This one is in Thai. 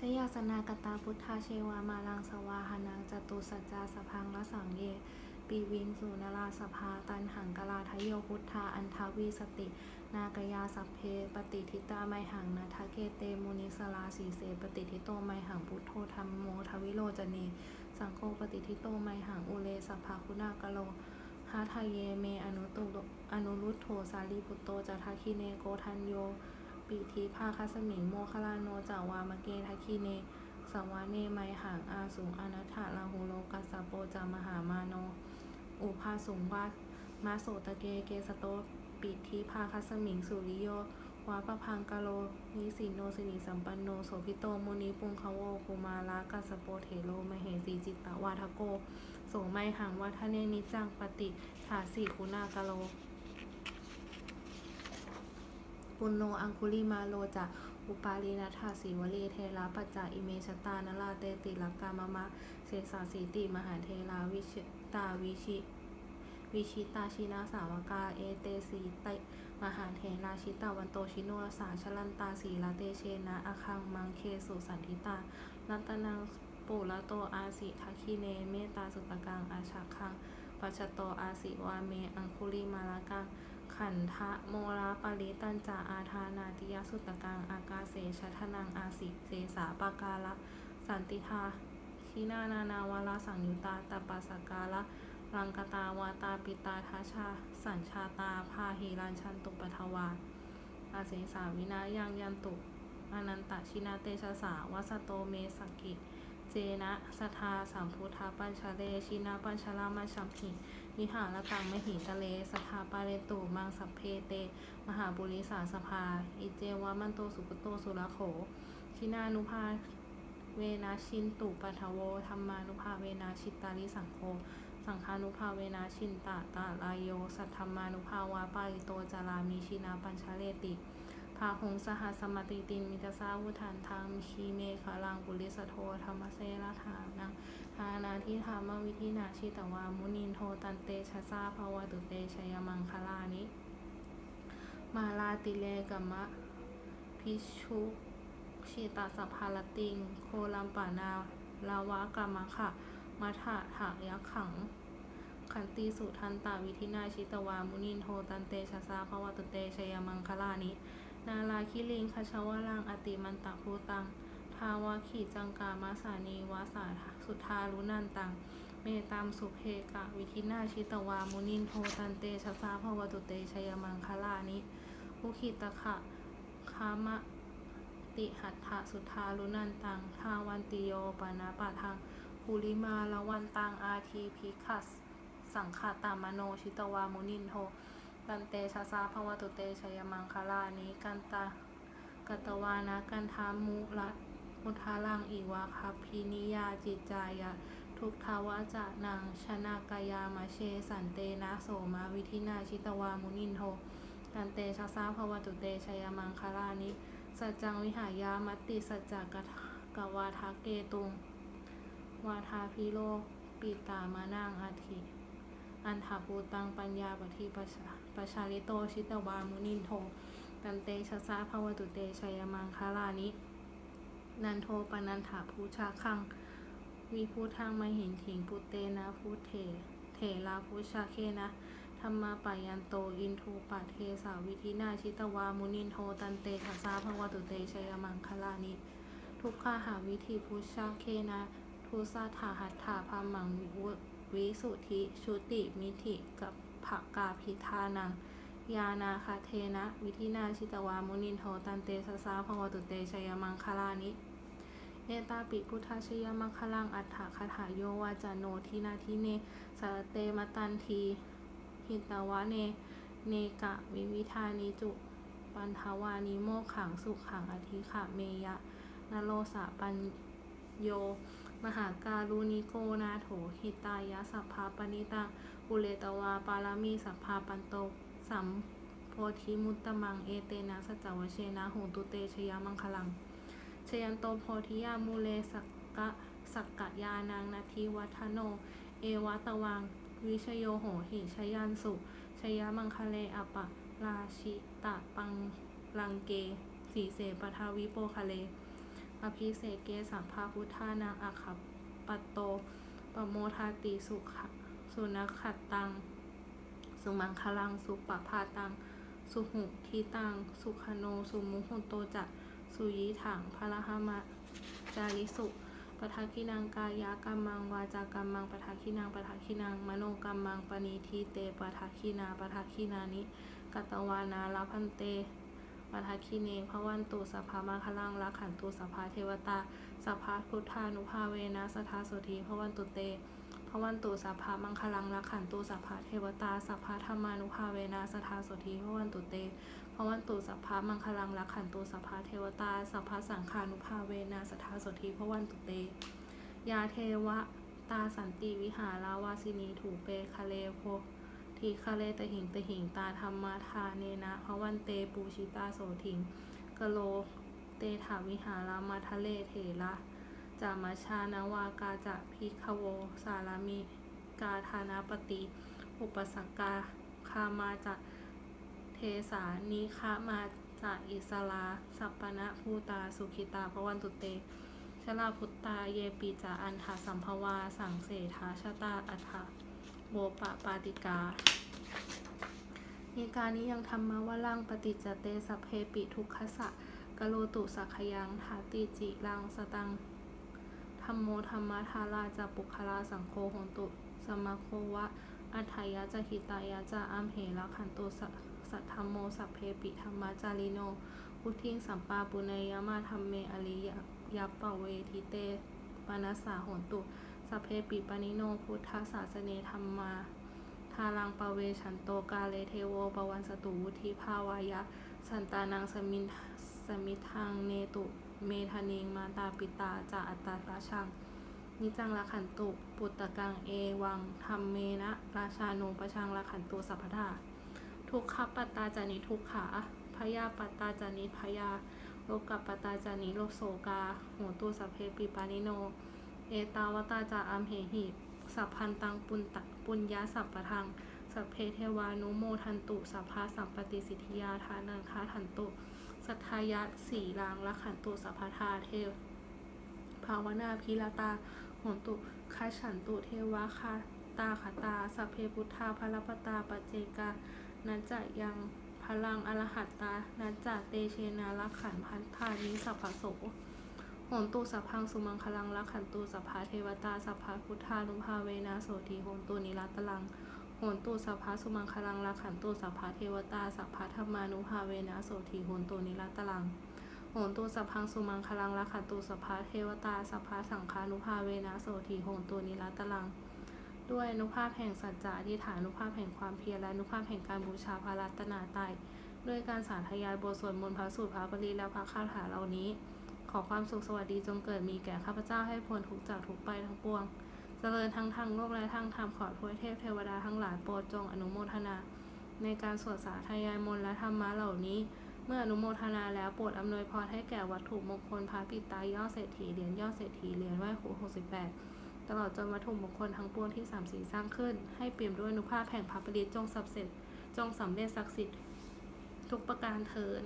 ชยาสนากตาพุทธาเชวามาลังสวาหนังจตุสัจจาสพังละสังเย ปีวิงสุนราสภาตันหังกลาทะโยพุทธาอันทวีสติ นากยาสัพเพปฏิทิตาไมหังนาทะเกเตมุนิสลาสีเสปฏิทิโตไมหังพุทโธธรรมโมทวิโรจเน สังโฆปฏิทิโตไมหังอุเลสภภาคุณากะโลหาทะเยเมอนุตุอนุรุตโธสาลีพุตโตจัทาคิเนโกทันโย ปีทีภาคัสมิงโมคลาโนจาวามะเกทัคคีเนสวาเนไมหังอาสุงอนัตถาลาหูโลกัสสโปจามหามาโน อุภาสุงวามาโสตะเกเกสโตปิทีภาคัสมิงสุริโยวาปพังกะโลนิสิโนสินิสัมปันโนโสภิโตโมนิปุงคาโวกุมาลากัสโปเถโลมเหสีจิตตวาทโก โสไมหังวัฒเนนิจังปฏิถาสีคุณากะโล ปุณโนอังคุลิมาโลจะอุปาลีนัทธาสีวลีเทระปัจจาอิเมชตานลาเตติลักกามะมะเสสาสีติมหาเทราวิชิตาวิชิวิชิตาชินาสาวกาเอเตสีเตมหาเทราชิตาวันโตชิโนรสาชลันตาสีลาเตเชนะอาคังมังเคสุสันทิตารัตนังปุระโตอาสิทัคีเนเมตตาสุตกังอาชาคังปัจจโตอาสิวาเมอังคุลิมาลากัง ขันทะโมราปริตันจาอาทานาติยสุตกังอากาเสชัทนังอาสิเสสาปากาละสันติทาทินานานาวาลาสังยุตาตปัสกาละรังกตาวาตาปิตาทัชชา สัญชาตาพาหิรันชันตุปทวาอาเสสาวินายังยันตุอนันตชินาเตชะสาวัสโตเมสกกิเจนะสทาสัมพุทธาปัญชาเลชินาปัญชาลามาชัมหิ นิหารตังมหิตะเลสทาปาเรตุมังสัพเพเต มหาบุริสาสภา อิเจวามันโตสุปโตสุรโขชินานุภาเวนาชินตุปัทโวธรรมานุภาเวนาชิตาลิสังโฆสังฆานุภาเวนาชินตะตะลายโย สัทธรรมานุภาวาปาริโตจารามีชินาปัญชาเลติ พาหงสหัสมติตินมิตสาวุฒานทางคีเมฆาลังบุริสโทธรรมเสราธานังทานาทิธรรมวิธินาชิตวามุนินโทตันเตชะซาภาวตุเตชยมังคลานิ มาลาติเลกัมมะพิชุชิตาสภาลติง โคลัมปานาลาวากามะขะมัทะถะยักขัง ขันติสุทันตาวิธินาชิตวามุนินโทตันเตชะสาภาวตุเตชยมังคลานิ นาลาคิลิงคชวรัง อติมันตะภูตัง ทาวาขีจังกามาสานีวาสาสุทารุนันตัง เมตามสุเพกะ วิธินาชิตวา มุนินโทตันเตชะสาภวตุเตชยมังคลานิอุคิตะขะคามะติหัตถะสุทารุนันตัง ทาวันติโยปนาปะทังภูริมาละวันตัง อาทีพิคัส สังขตามโนชิตวามุนินโท ตันเตชะสาภวตุเตชยมังคลานิกันตากัตวานะกันทามุละมุทาลังอีวาคาพินิยาจิตจายะ ทุกทาวะจะนังชนากายามาเชสันเตนะโสมาวิธินาชิตวามุนินโทตันเตชะสาภวตุเตชยมังคลานิสัจจังวิหายามตติสัจจกะกวาทาเกตุง วาทาพิโลกปิตามานังอาทิ อันถาภูตังปัญญาปฏิปชาปชาลิโตชิตวามุนินโทตันเตชะสาภวตุเตชัยมังคลานิ นันโทปนันถาภูชาคัง วิภูทางมาหินถิงปุเตนะพุเถเถลาพุชาเคนะธรรมาปายันโตอินทูปะเทสาวิธินาชิตวามุนินโทตันเตชะสาภวตุเตชัยมังคลานิ ทุกขาหาวิธีพุชาเคนะ ทุสาถาหัตถาพามังวิ วิสุทธิชุติมิถิกับภกกาพิธานังยานาคาเทนะ วิธินาชิตวามุนินโทตันเตสสาภวตุเตชยมังคลานิ เอตาปิพุทธชยมังคลังอัฏฐคถาโยวาจาโนทินาทิเนสาเตมตันที หิตวะเน เนกะวิวิธานิจุ ปันทวานิโมขังสุขังอธิขะเมยะนโรสะปัญโย มหาการุณิโกนาโถหิตายะสัพพาปณิตังอุเลตวาปารามีสัพพาปันโตสัมโพธิมุตตมังเอเตนะสัจวเชนะโหตุเตชยามังคลังชยันโตโพธิยามูเลสักกะสักกะยานังนาทิวัฒโน เอวะตวัง วิชโยโหหิชยันสุชยมังคะเลอปะราชิตะปังลังเกสีเสปทาวิโปคะเล อภิเสเกสัมภาพุทธานังอาคัปปโตปโมทาติสุขสุนัขขัดตัง สุมังคลัง สุปปภาตัง สุหุทีตัง สุขโน สุมุหุโตจะสุยีถังพระหมะจาริสุปทาคินังกายะกัมมังวาจากัมมังปทาคินังปทาคินังมโนกัมมังปณีทีเตปทาคินาปทาคินานิกัตตวานาลาพันเต ปทาคิเนภวันตุสัพพามาคลังรักขันตุสัพพาเทวตาสัพพะพุทธานุภาเวนะสทาโสธีพระวันตุเตพระวันตุสัพพะมังคลังรักขันตุสัพพะเทวตาสัพพะธรรมานุภาเวนะสทาโสธีพระวันตุเตพระวันตุสัพพะมังคลังรักขันตุสัพพะเทวตาสัพพะสังฆานุภาเวนะสทาโสธีพระวันตุเต ยาเทวะตาสันติวิหาราวาสินีถูเปคะเลโพ ทีคะเลตหิงตหิงตาธรรมาทาเนนะพระวันเตปูชิตาโสถิงกะโลเตถาวิหารามาทะเลเถระจามาชานาวากาจะพิคโว สารามิกาธานาปติอุปสักกาคามาจะเทสานิคามาจะอิสลาสัปปนะภูตาสุขิตาพระวันตุเตชลาพุตตาเยปีจาอันทาสัมภวา สังเสทาชาตาอัฏฐา โบปะปาติกามีการนี้ยังธรรมะว่าล่างปฏิจเตสัพเพปิทุกขสะกโลตุสักยังทาติจิลังสตังธรรมโมธรรมทาราจะปุคลาสังโฆโหนตุสมโควะอัฏฐายะจะหิตายะจะอัมเหระขันตุสัทธรรมโมสัพเพปิธรรมจาริโนพุทธิงสัมปาปุเนยมาธรรมเมอริยยัปปเวทิเตปนัสสาโหนตุ สัพเพปิปนิโนพุทธศาสเนธรรมา ทารังปเวชันโตกาเลเทโวปวันสตุวุธิภาวายะ สันตานังสมินสมิทังเนตุเมธานิงมาตาปิตาจาอัตตาราชัง นิจังละขันตุ ปุตตะกังเอวังธรรมเมนะ ราชาโนประชังละขันตุสัพพทาทุกขปัตตาจานิทุกขาพยาปัตตาจานิพยาโลกัปปตาจานิโลกโสกาโหตุสัพเพปิปานิโน เอตาวตาจาอัมเหหิสัพพันตังปุญตะปุญญาสัพปะทัง สัพเพเทวานุโมทันตุสัพพะสัมปติสิทธิยาทานังคาทันตุ สัทธายะสีลางละขันตุสัพพทาเทวภาวนาพิลาตาหนตุคาฉันตุเทวะคาตาคาตา สัพเพพุทธาพลปตาปเจกานันจะยังพลังอรหัตตานันจะเตเชนาละขันพันธานิสัพพโส โหนตุสัพพังสุมังคลังละขันตุสัพพะเทวตาสัพพะพุทธานุภาเวนะโสทีโหนตุนิรัตลังโหนตุสัพพะสุมังคลังละขันตุสัพพะเทวตาสัพพะธรรมานุภาเวนะโสทีโหนตุนิรัตลังโหนตุสัพพังสุมังคลังละขันตุสัพพะเทวตาสัพพะสังฆานุภาเวนะโสทีโหนตุนิรัตลังด้วยอนุภาพแห่งสัจจะอธิฐานอนุภาพแห่งความเพียรและอนุภาพแห่งการบูชาพระรัตนตรัยด้วยการสาธยายบทสวดมนต์พระสูตรพระปริตและพระคาถาเหล่านี้ ขอความสุขสวัสดีจงเกิดมีแก่ข้าพเจ้าให้พ้นทุกจากทุกไปทั้งปวง เจริญทั้งทางโลกและทางธรรมขอทวยเทพเทวดาทั้งหลายโปรดจงอนุโมทนา ในการสวดสาธยายมนต์และธรรมะเหล่านี้ เมื่ออนุโมทนาแล้วโปรดอำนวยพรให้แก่วัตถุมงคลพระปิตายอดเศรษฐีเหรียญยอดเศรษฐีเหรียญไหว้ครู68 ตลอดจนวัตถุมงคลทั้งปวงที่สามสีสร้างขึ้น ให้เปี่ยมด้วยอนุภาพแห่งพระปริตจงสำเร็จจงสำเร็จศักดิ์สิทธิ์ทุกประการเทิน